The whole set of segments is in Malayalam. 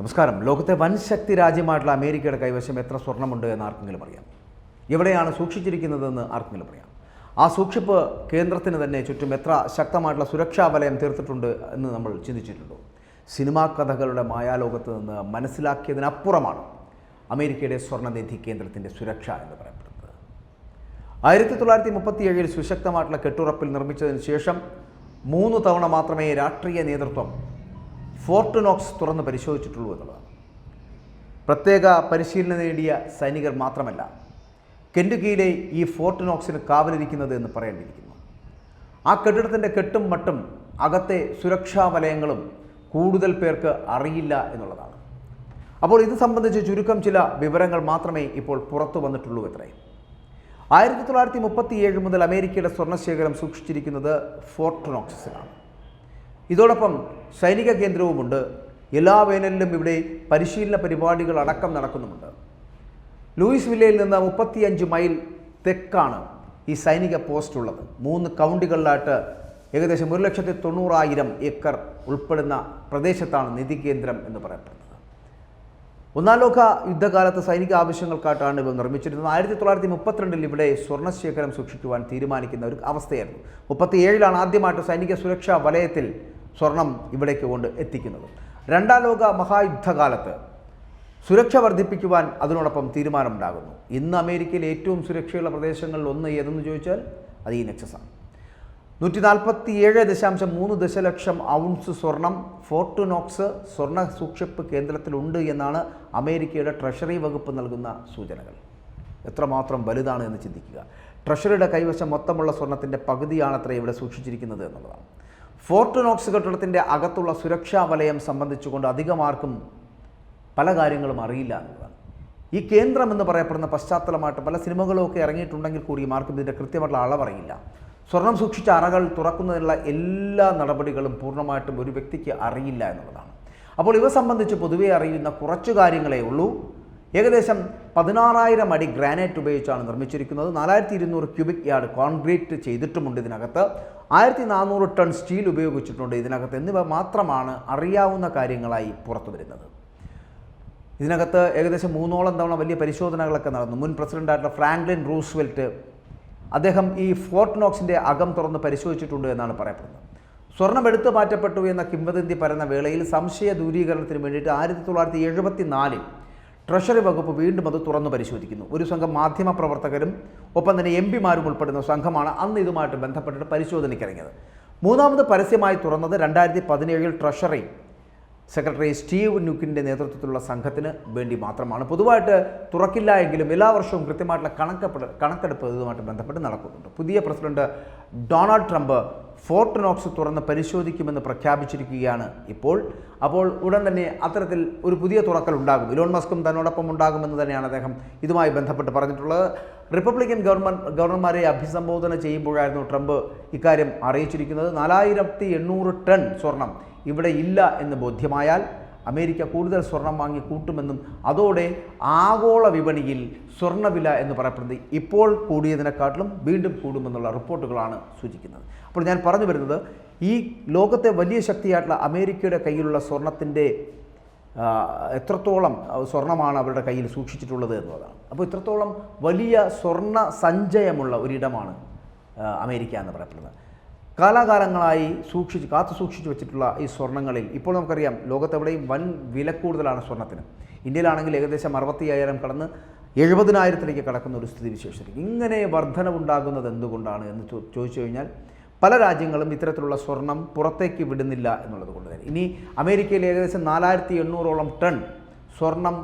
നമസ്കാരം. ലോകത്തെ വൻ ശക്തി രാജ്യമായിട്ടുള്ള അമേരിക്കയുടെ കൈവശം എത്ര സ്വർണമുണ്ട് എന്ന് ആർക്കെങ്കിലും അറിയാം? എവിടെയാണ് സൂക്ഷിച്ചിരിക്കുന്നതെന്ന് ആർക്കെങ്കിലും അറിയാം? ആ സൂക്ഷിപ്പ് കേന്ദ്രത്തിന് തന്നെ ചുറ്റും എത്ര ശക്തമായിട്ടുള്ള സുരക്ഷാ വലയം തീർത്തിട്ടുണ്ട് എന്ന് നമ്മൾ ചിന്തിച്ചിട്ടുണ്ടോ? സിനിമാ കഥകളുടെ മായാലോകത്ത് നിന്ന് മനസ്സിലാക്കിയതിനപ്പുറമാണ് അമേരിക്കയുടെ സ്വർണനിധി കേന്ദ്രത്തിന്റെ സുരക്ഷ എന്ന് പറയപ്പെടുന്നത്. ആയിരത്തി തൊള്ളായിരത്തി മുപ്പത്തിയേഴിൽ സുശക്തമായിട്ടുള്ള കെട്ടുറപ്പിൽ നിർമ്മിച്ചതിന് ശേഷം മൂന്ന് തവണ മാത്രമേ രാഷ്ട്രീയ നേതൃത്വം ഫോർട്ട് നോക്സ് തുറന്ന് പരിശോധിച്ചിട്ടുള്ളൂ എന്നുള്ളതാണ്. പ്രത്യേക പരിശീലനം നേടിയ സൈനികർ മാത്രമല്ല കെൻഡുക്കിയിലെ ഈ ഫോർട്ട് നോക്സിന് കാവലിരിക്കുന്നത് എന്ന് പറയേണ്ടിയിരിക്കുന്നു. ആ കെട്ടിടത്തിന്റെ കെട്ടും മട്ടും അകത്തെ സുരക്ഷാ വലയങ്ങളും കൂടുതൽ പേർക്ക് അറിയില്ല എന്നുള്ളതാണ്. അപ്പോൾ ഇത് സംബന്ധിച്ച് ചുരുക്കം ചില വിവരങ്ങൾ മാത്രമേ ഇപ്പോൾ പുറത്തു വന്നിട്ടുള്ളൂ എത്രയും ആയിരത്തി തൊള്ളായിരത്തി മുപ്പത്തിയേഴ് മുതൽ അമേരിക്കയുടെ സ്വർണശേഖരം സൂക്ഷിച്ചിരിക്കുന്നത് ഫോർട്ട് നോക്സിലാണ് ഇതോടൊപ്പം സൈനിക കേന്ദ്രവുമുണ്ട്. എല്ലാ വേനലിലും ഇവിടെ പരിശീലന പരിപാടികൾ അടക്കം നടക്കുന്നുമുണ്ട്. ലൂയിസ് വില്ലയിൽ നിന്ന് മുപ്പത്തിയഞ്ച് മൈൽ തെക്കാണ് ഈ സൈനിക പോസ്റ്റ് ഉള്ളത്. മൂന്ന് കൗണ്ടികളിലായിട്ട് ഏകദേശം ഒരു ലക്ഷത്തി തൊണ്ണൂറായിരം ഏക്കർ ഉൾപ്പെടുന്ന പ്രദേശത്താണ് നിധി കേന്ദ്രം എന്ന് പറയപ്പെടുന്നത്. ഒന്നാം ലോക യുദ്ധകാലത്ത് സൈനിക ആവശ്യങ്ങൾക്കായിട്ടാണ് ഇവ നിർമ്മിച്ചിരുന്നത്. ആയിരത്തി തൊള്ളായിരത്തി മുപ്പത്തിരണ്ടിൽ ഇവിടെ സ്വർണശേഖരം സൂക്ഷിക്കുവാൻ തീരുമാനിക്കുന്ന ഒരു അവസ്ഥയായിരുന്നു. മുപ്പത്തിയേഴിലാണ് ആദ്യമായിട്ട് സൈനിക സുരക്ഷാ വലയത്തിൽ സ്വർണം ഇവിടേക്ക് കൊണ്ട് എത്തിക്കുന്നത്. രണ്ടാം ലോക മഹായുദ്ധകാലത്ത് സുരക്ഷ വർദ്ധിപ്പിക്കുവാൻ അതിനോടൊപ്പം തീരുമാനമുണ്ടാകുന്നു. ഇന്ന് അമേരിക്കയിൽ ഏറ്റവും സുരക്ഷയുള്ള പ്രദേശങ്ങളിൽ ഒന്ന് ഏതെന്ന് ചോദിച്ചാൽ അത് ഈ നെക്സസാണ്. നൂറ്റി നാൽപ്പത്തി ഏഴ് ദശാംശം മൂന്ന് ദശലക്ഷം ഔൺസ് സ്വർണം ഫോർട്ട് നോക്സ് സ്വർണ സൂക്ഷിപ്പ് കേന്ദ്രത്തിലുണ്ട് എന്നാണ് അമേരിക്കയുടെ ട്രഷറി വകുപ്പ് നൽകുന്ന സൂചനകൾ. എത്രമാത്രം വലുതാണ് എന്ന് ചിന്തിക്കുക. ട്രഷറിയുടെ കൈവശം മൊത്തമുള്ള സ്വർണത്തിന്റെ പകുതിയാണത്ര ഇവിടെ സൂക്ഷിച്ചിരിക്കുന്നത് എന്നുള്ളതാണ്. ഫോർട്ട് നോക്സ് കെട്ടിടത്തിന്റെ അകത്തുള്ള സുരക്ഷാ വലയം സംബന്ധിച്ചുകൊണ്ട് അധികമാർക്കും പല കാര്യങ്ങളും അറിയില്ല എന്നുള്ളതാണ് ഈ കേന്ദ്രം എന്ന് പറയപ്പെടുന്ന പശ്ചാത്തലമായിട്ട് പല സിനിമകളും ഒക്കെ ഇറങ്ങിയിട്ടുണ്ടെങ്കിൽ കൂടിയും ആർക്കും ഇതിന്റെ കൃത്യമായിട്ടുള്ള അളവറിയില്ല. സ്വർണം സൂക്ഷിച്ച അറകൾ തുറക്കുന്നതിനുള്ള എല്ലാ നടപടികളും പൂർണമായിട്ടും ഒരു വ്യക്തിക്ക് അറിയില്ല എന്നുള്ളതാണ്. അപ്പോൾ ഇവ സംബന്ധിച്ച് പൊതുവെ അറിയുന്ന കുറച്ച് കാര്യങ്ങളേ ഉള്ളൂ. ഏകദേശം പതിനാറായിരം അടി ഗ്രാനൈറ്റ് ഉപയോഗിച്ചാണ് നിർമ്മിച്ചിരിക്കുന്നത്. നാലായിരത്തി ഇരുന്നൂറ് ക്യൂബിക് യാർഡ് കോൺക്രീറ്റ് ചെയ്തിട്ടുമുണ്ട് ഇതിനകത്ത്. ആയിരത്തി നാനൂറ് ടൺ സ്റ്റീൽ ഉപയോഗിച്ചിട്ടുണ്ട് ഇതിനകത്ത്. എന്നിവ മാത്രമാണ് അറിയാവുന്ന കാര്യങ്ങളായി പുറത്തു വരുന്നത്. ഇതിനകത്ത് ഏകദേശം മൂന്നോളം തവണ വലിയ പരിശോധനകളൊക്കെ നടന്നു. മുൻ പ്രസിഡന്റായിട്ടുള്ള ഫ്രാങ്ക്ലിൻ റൂസ്വെൽറ്റ് അദ്ദേഹം ഈ ഫോർട്ട് നോക്സിന്റെ അകം തുറന്ന് പരിശോധിച്ചിട്ടുണ്ട് എന്നാണ് പറയപ്പെടുന്നത്. സ്വർണം എടുത്തു മാറ്റപ്പെട്ടു എന്ന കിംവദന്തി പരന്ന വേളയിൽ സംശയ ദൂരീകരണത്തിന് വേണ്ടിയിട്ട് ആയിരത്തി തൊള്ളായിരത്തി എഴുപത്തി നാലിൽ ട്രഷറി വകുപ്പ് വീണ്ടും അത് തുറന്നു പരിശോധിക്കുന്നു. ഒരു സംഘം മാധ്യമ പ്രവർത്തകരും ഒപ്പം തന്നെ എം പിമാരും ഉൾപ്പെടുന്ന സംഘമാണ് അന്ന് ഇതുമായിട്ട് ബന്ധപ്പെട്ടിട്ട് പരിശോധനയ്ക്കിറങ്ങിയത്. മൂന്നാമത് പരസ്യമായി തുറന്നത് രണ്ടായിരത്തി പതിനേഴിൽ ട്രഷറി സെക്രട്ടറി സ്റ്റീവ് ന്യൂക്കിന്റെ നേതൃത്വത്തിലുള്ള സംഘത്തിന് വേണ്ടി മാത്രമാണ്. പൊതുവായിട്ട് തുറക്കില്ല എങ്കിലും എല്ലാ വർഷവും കൃത്യമായിട്ടുള്ള കണക്കപ്പെട കണക്കെടുപ്പ് ഇതുമായിട്ട് ബന്ധപ്പെട്ട് നടക്കുന്നുണ്ട്. പുതിയ president Donald Trump Fort Knox തുറന്ന് പരിശോധിക്കുമെന്ന് പ്രഖ്യാപിച്ചിരിക്കുകയാണ് ഇപ്പോൾ. അപ്പോൾ ഉടൻ തന്നെ അത്തരത്തിൽ ഒരു പുതിയ തുറക്കൽ ഉണ്ടാകും. ഇലോൺ മസ്കും തന്നോടൊപ്പം ഉണ്ടാകുമെന്ന് തന്നെയാണ് അദ്ദേഹം ഇതുമായി ബന്ധപ്പെട്ട് പറഞ്ഞിട്ടുള്ളത്. റിപ്പബ്ലിക്കൻ ഗവൺമെന്റ് ഗവർണർമാരെ അഭിസംബോധന ചെയ്യുമ്പോഴായിരുന്നു ട്രംപ് ഇക്കാര്യം അറിയിച്ചിരിക്കുന്നത്. നാലായിരത്തി ടൺ സ്വർണം ഇവിടെ ഇല്ല എന്ന് ബോധ്യമായാൽ അമേരിക്ക കൂടുതൽ സ്വർണം വാങ്ങി കൂട്ടുമെന്നും അതോടെ ആഗോള വിപണിയിൽ സ്വർണവില എന്ന് പറയപ്പെടുന്നത് ഇപ്പോൾ കൂടിയതിനെക്കാട്ടിലും വീണ്ടും കൂടുമെന്നുള്ള റിപ്പോർട്ടുകളാണ് സൂചിക്കുന്നത്. അപ്പോൾ ഞാൻ പറഞ്ഞു വരുന്നത് ഈ ലോകത്തെ വലിയ ശക്തിയായിട്ടുള്ള അമേരിക്കയുടെ കയ്യിലുള്ള സ്വർണത്തിന്റെ എത്രത്തോളം സ്വർണമാണ് അവരുടെ കയ്യിൽ സൂക്ഷിച്ചിട്ടുള്ളത് എന്നുള്ളതാണ്. അപ്പോൾ ഇത്രത്തോളം വലിയ സ്വർണ സഞ്ചയമുള്ള ഒരിടമാണ് അമേരിക്ക എന്ന് പറയപ്പെടുന്നത്. കാലാകാലങ്ങളായി സൂക്ഷിച്ച് കാത്തു സൂക്ഷിച്ച് വെച്ചിട്ടുള്ള ഈ സ്വർണങ്ങളിൽ ഇപ്പോൾ നമുക്കറിയാം ലോകത്തെവിടെയും വൻ വില കൂടുതലാണ് സ്വർണത്തിന് ഇന്ത്യയിലാണെങ്കിൽ ഏകദേശം അറുപത്തി അയ്യായിരം കടന്ന് എഴുപതിനായിരത്തിലേക്ക് കടക്കുന്ന ഒരു സ്ഥിതി വിശേഷം ഇങ്ങനെ വർധനവുണ്ടാകുന്നത് എന്തുകൊണ്ടാണ് എന്ന് ചോദിച്ചു കഴിഞ്ഞാൽ പല രാജ്യങ്ങളും ഇത്തരത്തിലുള്ള സ്വർണം പുറത്തേക്ക് വിടുന്നില്ല എന്നുള്ളത് കൊണ്ട് തന്നെ. ഇനി അമേരിക്കയിൽ ഏകദേശം നാലായിരത്തി എണ്ണൂറോളം ടൺ സ്വർണം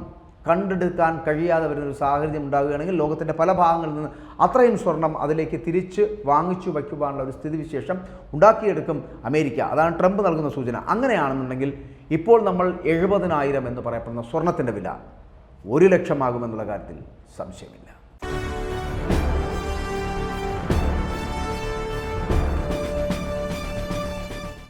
കണ്ടെടുക്കാൻ കഴിയാതെ വരുന്ന ഒരു സാഹചര്യം ഉണ്ടാവുകയാണെങ്കിൽ ലോകത്തിന്റെ പല ഭാഗങ്ങളിൽ നിന്ന് അത്രയും സ്വർണം അതിലേക്ക് തിരിച്ച് വാങ്ങിച്ചു വയ്ക്കുവാനുള്ള ഒരു സ്ഥിതിവിശേഷം ഉണ്ടാക്കിയെടുക്കും അമേരിക്ക. അതാണ് ട്രംപ് നൽകുന്ന സൂചന. അങ്ങനെയാണെന്നുണ്ടെങ്കിൽ ഇപ്പോൾ നമ്മൾ എഴുപതിനായിരം എന്ന് പറയപ്പെടുന്ന സ്വർണത്തിന്റെ വില ഒരു ലക്ഷമാകുമെന്നുള്ള കാര്യത്തിൽ സംശയമില്ല.